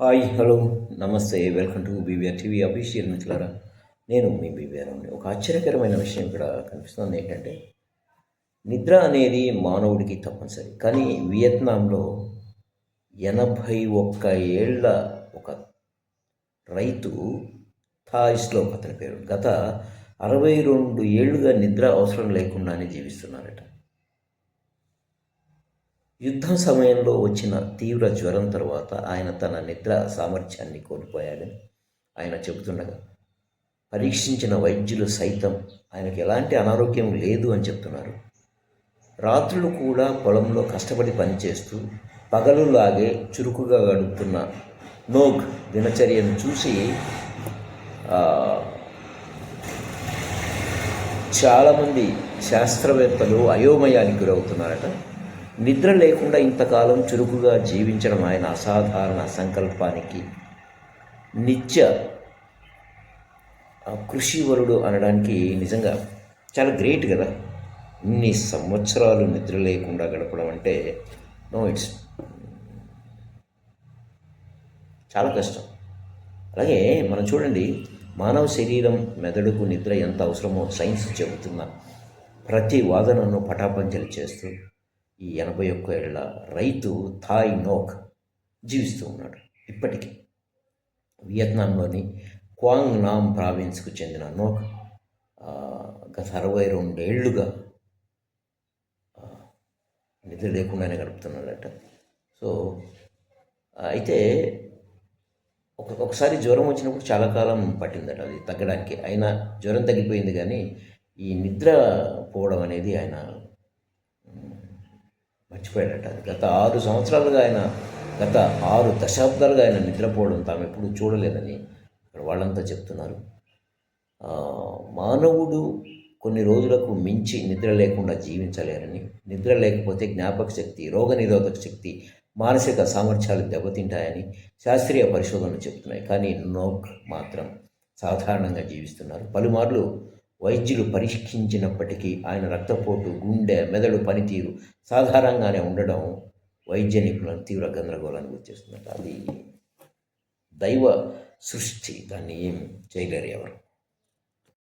Hi hello namaste welcome to BBR TV official మిత్రులారా. నేను మీ BVR ఒక ఆశ్చర్యకరమైన విషయం ఇక్కడ కనిపిస్తుంది ఏంటంటే నిద్ర అనేది మానవుడికి తప్పనిసరి. కానీ వియత్నాంలో ఎనభై ఒక్క ఏళ్ళ ఒక రైతు థాయిస్లో అతని పేరు. గత అరవై రెండు ఏళ్ళుగా నిద్ర అవసరం లేకుండానే జీవిస్తున్నారట. యుద్ధం సమయంలో వచ్చిన తీవ్ర జ్వరం తర్వాత ఆయన తన నిద్ర సామర్థ్యాన్ని కోల్పోయాడని ఆయన చెబుతుండగా పరీక్షించిన వైద్యులు సైతం ఆయనకు ఎలాంటి అనారోగ్యం లేదు అని చెప్తున్నారు. రాత్రులు కూడా పొలంలో కష్టపడి పనిచేస్తూ పగలులాగే చురుకుగా గడుపుతున్న నోగ్ దినచర్యను చూసి చాలామంది శాస్త్రవేత్తలు అయోమయానికి గురవుతున్నారట. నిద్ర లేకుండా ఇంతకాలం చురుకుగా జీవించడం ఆయన అసాధారణ సంకల్పానికి నిత్య కృషివరుడు అనడానికి నిజంగా చాలా గ్రేట్ కదా. ఇన్ని సంవత్సరాలు నిద్ర లేకుండా గడపడం అంటే నో ఇట్స్ చాలా కష్టం. అలాగే మనం చూడండి మానవ శరీరం మెదడుకు నిద్ర ఎంత అవసరమో సైన్స్ చెబుతున్న ప్రతి వాదనను పటాపంచలు చేస్తూ ఈ ఎనభై ఒక్క ఏళ్ళ రైతు థాయ్ నోక్ జీవిస్తూ ఉన్నాడు ఇప్పటికీ. వియత్నాంలోని క్వాంగ్ నామ్ ప్రావిన్స్కు చెందిన నోక్ గత అరవై రెండేళ్ళుగా నిద్ర లేకుండానే గడుపుతున్నాడట. సో అయితే ఒక ఒకసారి జ్వరం వచ్చినప్పుడు చాలా కాలం పట్టిందట అది తగ్గడానికి. అయినా జ్వరం తగ్గిపోయింది కానీ ఈ నిద్ర పోవడం అనేది ఆయన మర్చిపోయాడట. అది గత ఆరు సంవత్సరాలుగా ఆయన గత ఆరు దశాబ్దాలుగా ఆయన నిద్రపోవడం తాము ఎప్పుడు చూడలేదని ఇక్కడ వాళ్ళంతా చెప్తున్నారు. మానవుడు కొన్ని రోజులకు మించి నిద్ర లేకుండా జీవించలేరని నిద్ర లేకపోతే జ్ఞాపక శక్తి రోగనిరోధక శక్తి మానసిక సామర్థ్యాలు దెబ్బతింటాయని శాస్త్రీయ పరిశోధనలు చెప్తున్నాయి. కానీ నోక్ మాత్రం సాధారణంగా జీవిస్తున్నారు. పలుమార్లు వైద్యులు పరీక్షించినప్పటికీ ఆయన రక్తపోటు గుండె మెదడు పనితీరు సాధారణంగానే ఉండడం వైద్య నిపుణులను తీవ్ర గందరగోళానికి వచ్చేస్తుందంట అది దైవ సృష్టి. దాన్ని ఏం చేయలేరు ఎవరు.